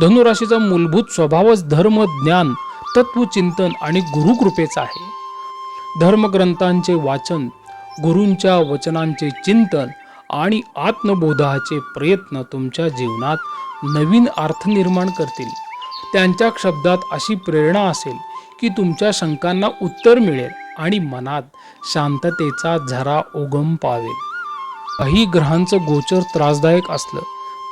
धनुराशीचा मूलभूत स्वभावच धर्म ज्ञान तत्वचिंतन आणि गुरुकृपेचा आहे. धर्मग्रंथांचे वाचन गुरूंच्या वचनांचे चिंतन आणि आत्मबोधाचे प्रयत्न तुमच्या जीवनात नवीन अर्थ निर्माण करतील. त्यांच्या शब्दात अशी प्रेरणा असेल की तुमच्या शंकांना उत्तर मिळेल आणि मनात शांततेचा झरा ओघम पावेल. काही ग्रहांचं गोचर त्रासदायक असलं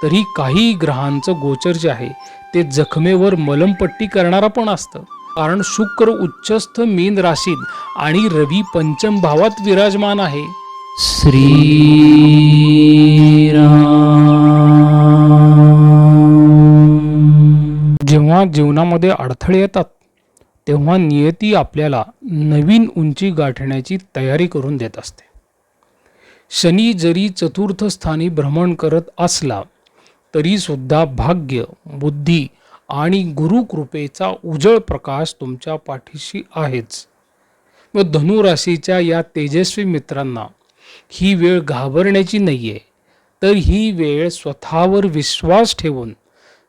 तरी काही ग्रहांचं गोचर जे आहे ते जखमेवर मलमपट्टी करणारा पण असतं. कारण शुक्र उच्चस्थ मीन राशीत आणि रवी पंचम भावात विराजमान आहे. जेव्हा जीवनामध्ये अडथळे येतात तेव्हा नियती आपल्याला नवीन उंची गाठण्याची तयारी करून देत असते. शनी जरी चतुर्थ स्थानी भ्रमण करत असला तरीसुद्धा भाग्य बुद्धी आणि गुरुकृपेचा उजळ प्रकाश तुमच्या पाठीशी आहेच. व धनुराशीच्या या तेजस्वी मित्रांना ही वेळ घाबरण्याची नाही आहे तर ही वेळ स्वतःवर विश्वास ठेवून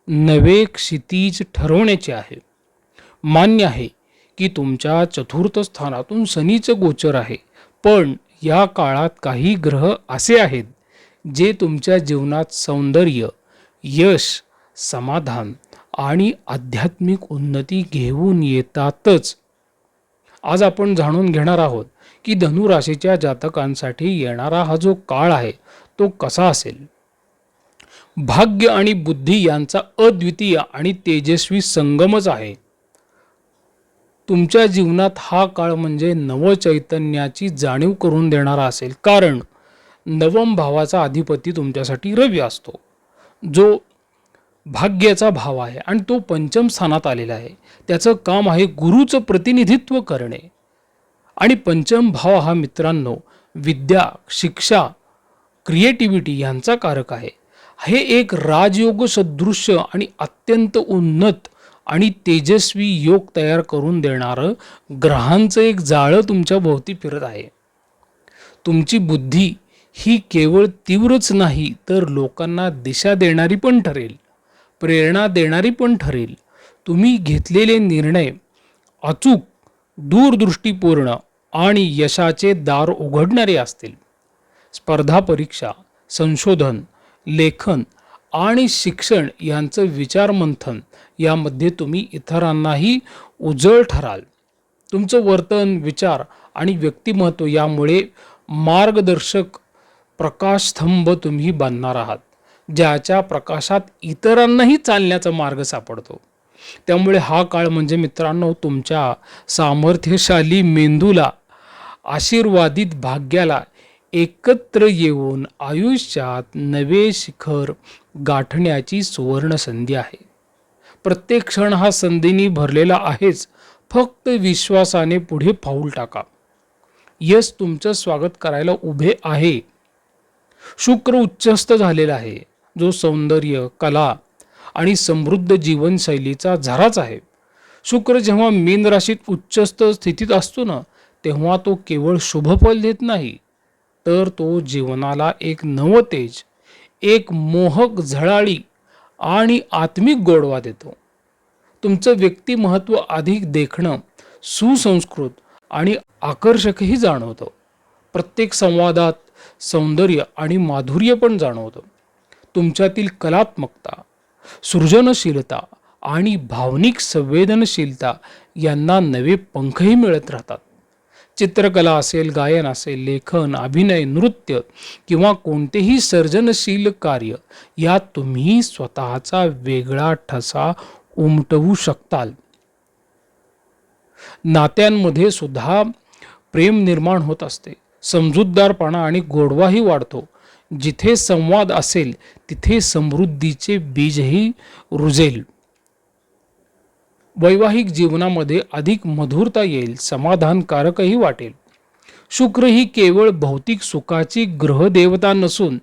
नवे क्षितिज ठरवण्याची आहे. मान्य आहे की तुमच्या चतुर्थ स्थानातून शनीचं गोचर आहे पण या काळात काही ग्रह असे आहेत जे तुमच्या जीवनात सौंदर्य यश समाधान आणि आध्यात्मिक उन्नती घेऊन येतातच. आज आपण जाणून घेणार आहोत की धनुराशीच्या जातकांसाठी येणारा हा जो काळ आहे तो कसा असेल? भाग्य आणि बुद्धी यांचा अद्वितीय आणि तेजस्वी संगमच आहे. तुमच्या जीवनात हा काळ म्हणजे नवचैतन्याची जाणीव करून देणारा असेल कारण नवम भावाचा अधिपती तुमच्यासाठी रवी असतो. जो भाग्याचा भाव आहे आणि तो पंचम स्थानात आलेला आहे. त्याचं काम आहे गुरुचं प्रतिनिधित्व करणे. आणि पंचम भाव हा मित्रांनो विद्या शिक्षा क्रिएटिव्हिटी यांचा कारक आहे. हे एक राजयोग सदृश्य आणि अत्यंत उन्नत आणि तेजस्वी योग तयार करून देणारं ग्रहांचं एक जाळं तुमच्या भोवती फिरत आहे. तुमची बुद्धी ही केवळ तीव्रच नाही तर लोकांना दिशा देणारी पण ठरेल प्रेरणा देणारी पण ठरेल. तुम्ही घेतलेले निर्णय अचूक दूरदृष्टीपूर्ण आणि यशाचे दार उघडणारे असतील. स्पर्धा परीक्षा संशोधन लेखन आणि शिक्षण यांचं विचारमंथन यामध्ये तुम्ही इतरांनाही उजळ ठराल. तुमचं वर्तन विचार आणि व्यक्तिमत्व यामुळे मार्गदर्शक प्रकाशस्तंभ तुम्ही बांधणार आहात. ज्याच्या प्रकाशात इतरांनाही चालण्याचा मार्ग सापडतो. त्यामुळे हा काळ म्हणजे मित्रांनो तुमच्या सामर्थ्यशाली मेंदूला आशीर्वादित भाग्याला एकत्र येऊन आयुष्यात नवे शिखर गाठण्याची सुवर्ण संधी आहे. प्रत्येक क्षण हा संधीनी भरलेला आहेच. फक्त विश्वासाने पुढे पाऊल टाका. यश तुमचं स्वागत करायला उभे आहे. शुक्र उच्चस्त झालेला आहे. जो सौंदर्य कला आणि समृद्ध जीवनशैलीचा झराच आहे. शुक्र जेव्हा मीन राशीत उच्चस्त स्थितीत असतो ना तेव्हा तो केवळ शुभफल देत नाही तर तो जीवनाला एक नवतेज एक मोहक झळाळी आणि आत्मिक गोडवा देतो. तुमचं व्यक्तिमत्व अधिक देखणं सुसंस्कृत आणि आकर्षकही जाणवतं. प्रत्येक संवादात सौंदर्य आणि माधुर्य पण जाणवतं. तुमच्यातील कलात्मकता सृजनशीलता आणि भावनिक संवेदनशीलता यांना नवे पंखही मिळत राहतात. चित्रकला असेल गायन असेल लेखन अभिनय नृत्य किंवा कोणतेही सर्जनशील कार्य यात तुम्ही स्वतःचा वेगळा ठसा उमटवू शकताल. नात्यांमध्ये सुद्धा प्रेम निर्माण होत असते. समजूतदारपणा आणि गोडवाही वाढतो. जिथे संवाद असेल तिथे समृद्धीचे बीजही रुजेल. वैवाहिक जीवनामध्ये अधिक मधुरता येईल समाधानकारकही वाटेल. शुक्र ही केवळ भौतिक सुखाची ग्रहदेवता नसून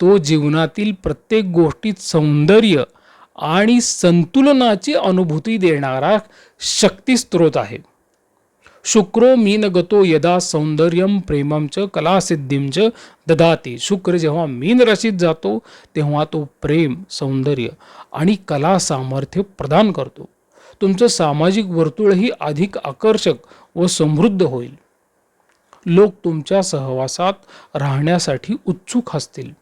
तो जीवनातील प्रत्येक गोष्टीत सौंदर्य आणि संतुलनाची अनुभूती देणारा शक्तिस्त्रोत आहे. शुक्रो मीनगतो यदा सौंदर्य प्रेमम च कलासिद्धीम च शुक्र जेव्हा मीन राशीत जातो तेव्हा तो प्रेम सौंदर्य आणि कला सामर्थ्य प्रदान करतो। तुमचं सामाजिक वर्तुळही अधिक आकर्षक व समृद्ध होईल। लोक तुमच्या सहवासात राहण्यासाठी उत्सुक असतील।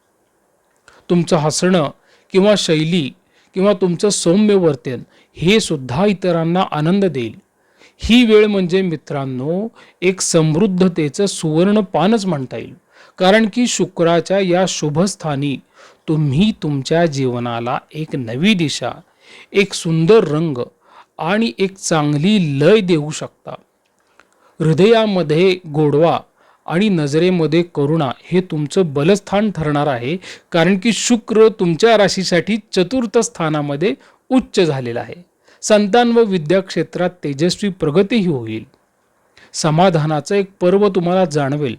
तुमचं हसणं किंवा शैली किंवा तुमचं सौम्य वर्तन हे सुद्धा इतरांना आनंद देईल। ही वेळ म्हणजे मित्रांनो एक समृद्धतेचं सुवर्णपानच म्हणता येईल. कारण की शुक्राच्या या शुभस्थानी तुम्ही तुमच्या जीवनाला एक नवी दिशा एक सुंदर रंग आणि एक चांगली लय देऊ शकता. हृदयामध्ये गोडवा आणि नजरेमध्ये करुणा हे तुमचं बलस्थान ठरणार आहे. कारण की शुक्र तुमच्या राशीसाठी चतुर्थ स्थानामध्ये उच्च झालेला आहे. संतान व विद्या क्षेत्रात तेजस्वी प्रगतीही होईल. समाधानाचं एक पर्व तुम्हाला जाणवेल.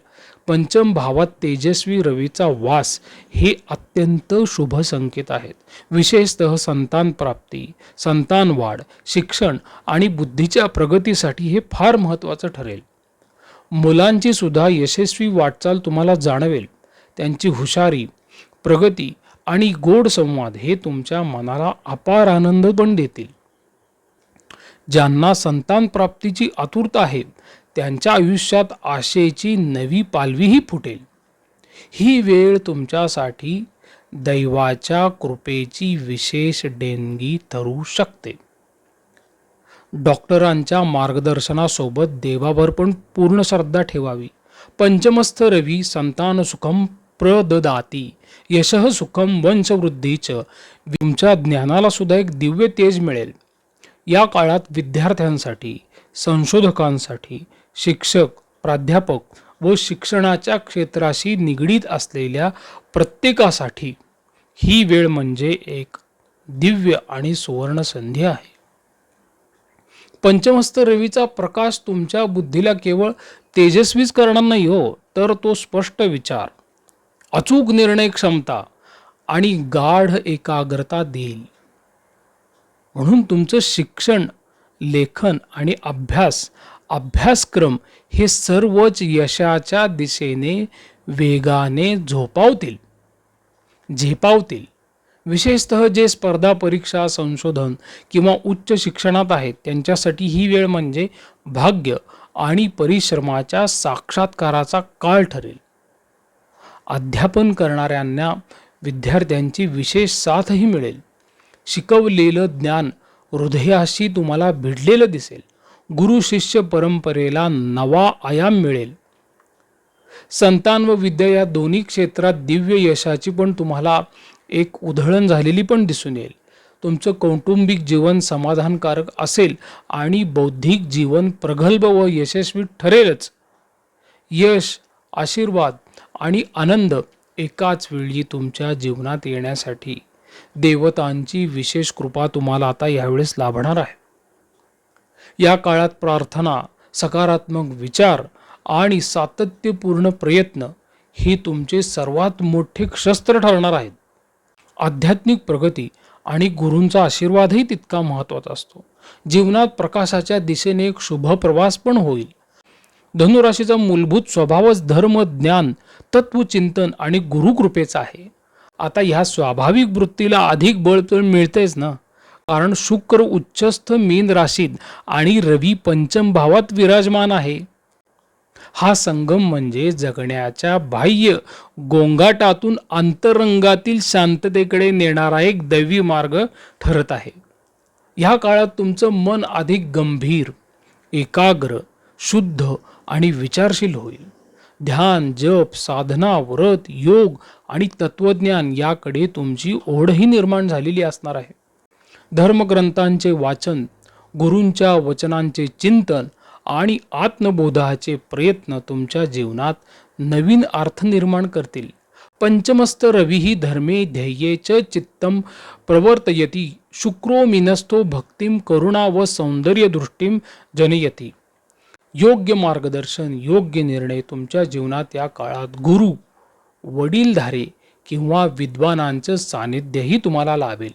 पंचम भावात तेजस्वी रवीचा वास हे अत्यंत शुभ संकेत आहेत. विशेषतः संतान प्राप्ती संतान वाढ शिक्षण आणि बुद्धीच्या प्रगतीसाठी हे फार महत्त्वाचं ठरेल. मुलांची सुद्धा यशस्वी वाटचाल तुम्हाला जाणवेल. त्यांची हुशारी प्रगती आणि गोड संवाद हे तुमच्या मनाला अपार आनंद पण देतील. ज्यांना संतान प्राप्तीची आतुरता आहे त्यांच्या आयुष्यात आशेची नवी पालवीही फुटेल. ही वेळ तुमच्यासाठी दैवाच्या कृपेची विशेष देणगी ठरू शकते. डॉक्टरांच्या मार्गदर्शनासोबत देवावर पण पूर्ण श्रद्धा ठेवावी. पंचमस्थ रवी संतान सुखम प्रददाती यशः सुखम वंशवृद्धीच तुमच्या ज्ञानाला सुद्धा एक दिव्य तेज मिळेल. या काळात विद्यार्थ्यांसाठी संशोधकांसाठी शिक्षक प्राध्यापक व शिक्षणाच्या क्षेत्राशी निगडीत असलेल्या प्रत्येकासाठी ही वेळ म्हणजे एक दिव्य आणि सुवर्ण संधी आहे. पंचमस्त रवीचा प्रकाश तुमच्या बुद्धीला केवळ तेजस्वीच करणार नाही हो तर तो स्पष्ट विचार अचूक निर्णय क्षमता आणि गाढ एकाग्रता देईल. म्हणून तुमचं शिक्षण लेखन आणि अभ्यास अभ्यासक्रम हे सर्वच यशाच्या दिशेने वेगाने झोपावतील झेपावतील. विशेषतः जे स्पर्धा परीक्षा संशोधन किंवा उच्च शिक्षणात आहेत त्यांच्यासाठी ही वेळ म्हणजे भाग्य आणि परिश्रमाच्या साक्षात्काराचा काळ ठरेल. अध्यापन करणाऱ्यांना विद्यार्थ्यांची विशेष साथही मिळेल. शिकवलेलं ज्ञान हृदयाशी तुम्हाला भिडलेलं दिसेल. गुरु शिष्य परंपरेला नवा आयाम मिळेल. संतान व विद्या या दोन्ही क्षेत्रात दिव्य यशाची पण तुम्हाला एक उधळण झालेली पण दिसून येईल. तुमचं कौटुंबिक जीवन समाधानकारक असेल आणि बौद्धिक जीवन प्रगल्भ व यशस्वी ठरेलच. यश आशीर्वाद आणि आनंद एकाच वेळी तुमच्या जीवनात येण्यासाठी. देवतांची विशेष कृपा तुम्हाला आता यावेळेस लाभणार आहे. या काळात प्रार्थना सकारात्मक विचार आणि सातत्यपूर्ण प्रयत्न ही तुमचे सर्वात मोठे शस्त्र ठरणार आहेत. आध्यात्मिक प्रगती आणि गुरूंचा आशीर्वादही तितका महत्त्वाचा असतो. जीवनात प्रकाशाच्या दिशेने एक शुभ प्रवास पण होईल. धनुराशीचा मूलभूत स्वभावच धर्म ज्ञान तत्वचिंतन आणि गुरुकृपेचा आहे. आता ह्या स्वाभाविक वृत्तीला अधिक बळ तर मिळतेच ना. कारण शुक्र उच्चस्थ मीन राशीत आणि रवी पंचम भावात विराजमान आहे. हा संगम म्हणजे जगण्याच्या बाह्य गोंगाटातून अंतरंगातील शांततेकडे नेणारा एक दैवी मार्ग ठरत आहे. ह्या काळात तुमचं मन अधिक गंभीर एकाग्र शुद्ध आणि विचारशील होईल. ध्यान जप साधना व्रत योग आणि तत्वज्ञान याकडे तुमची ओढही निर्माण झालेली असणार आहे. धर्मग्रंथांचे वाचन गुरूंच्या वचनांचे चिंतन आणि आत्मबोधाचे प्रयत्न तुमच्या जीवनात नवीन अर्थ निर्माण करतील. पंचमस्त रवी धर्मे ध्येये च चित्तम प्रवर्तयती शुक्रो मिनस्थो भक्तिम करुणा व सौंदर्यदृष्टीम जनयती. योग्य मार्गदर्शन योग्य निर्णय तुमच्या जीवनात या काळात गुरु वडीलधारे किंवा विद्वानांचं सानिध्यही तुम्हाला लाभेल.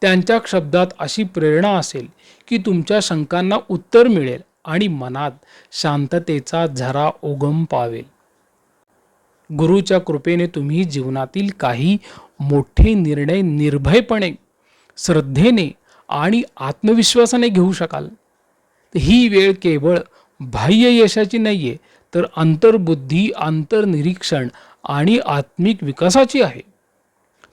त्यांच्या शब्दात अशी प्रेरणा असेल की तुमच्या शंकांना उत्तर मिळेल आणि मनात शांततेचा झरा उगम पावेल. गुरुच्या कृपेने तुम्ही जीवनातील काही मोठे निर्णय निर्भयपणे श्रद्धेने आणि आत्मविश्वासाने घेऊ शकाल. ही वेळ केवळ बाह्य यशाची नाही आहे तर अंतर्बुद्धी आंतरनिरीक्षण आणि आत्मिक विकासाची आहे.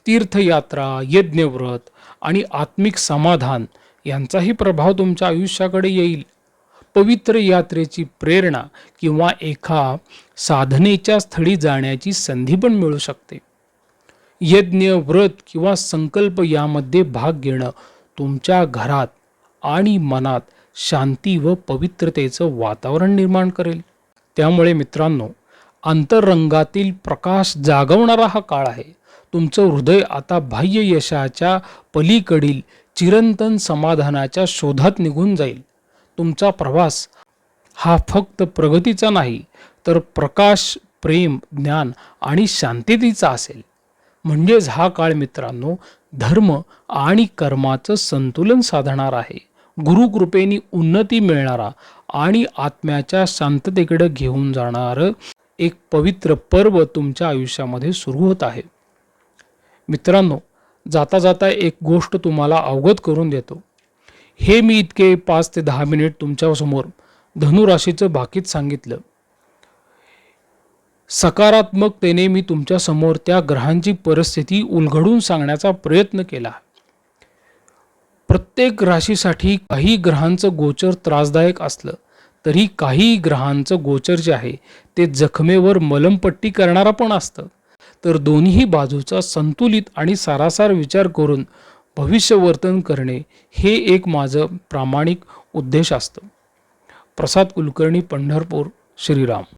तीर्थयात्रा यज्ञव्रत आणि आत्मिक समाधान यांचाही प्रभाव तुमच्या आयुष्याकडे येईल. पवित्र यात्रेची प्रेरणा किंवा एका साधनेच्या स्थळी जाण्याची संधी पण मिळू शकते. यज्ञ व्रत किंवा संकल्प यामध्ये भाग घेणं तुमच्या घरात आणि मनात शांती व पवित्रतेचं वातावरण निर्माण करेल. त्यामुळे मित्रांनो अंतरंगातील प्रकाश जागवणारा हा काळ आहे. तुमचं हृदय आता बाह्य यशाच्या पलीकडील चिरंतन समाधानाच्या शोधात निघून जाईल. तुमचा प्रवास हा फक्त प्रगतीचा नाही तर प्रकाश प्रेम ज्ञान आणि शांततेचा असेल. म्हणजेच हा काळ मित्रांनो धर्म आणि कर्माचं संतुलन साधणार आहे. गुरुकृपेनी उन्नती मिळणारा आणि आत्म्याच्या शांततेकडे घेऊन जाणारं एक पवित्र पर्व तुमच्या आयुष्यामध्ये सुरू होत आहे. मित्रांनो जाता जाता एक गोष्ट तुम्हाला अवगत करून देतो. हे मी इतके पाच ते दहा मिनिट तुमच्यासमोर धनुराशीचं बाकीत सांगितलं. सकारात्मकतेने मी तुमच्यासमोर त्या ग्रहांची परिस्थिती उलगडून सांगण्याचा प्रयत्न केला. प्रत्येक राशीसाठी काही ग्रहांचं गोचर त्रासदायक असलं तरी काही ग्रहांचं गोचर जे आहे ते जखमेवर मलमपट्टी करणारा पण असतं. तर दोन्ही बाजूचा संतुलित आणि सारासार विचार करून भविष्यवर्तन करणे हे एक माझं प्रामाणिक उद्देश असतं. प्रसाद कुलकर्णी पंढरपूर श्रीराम.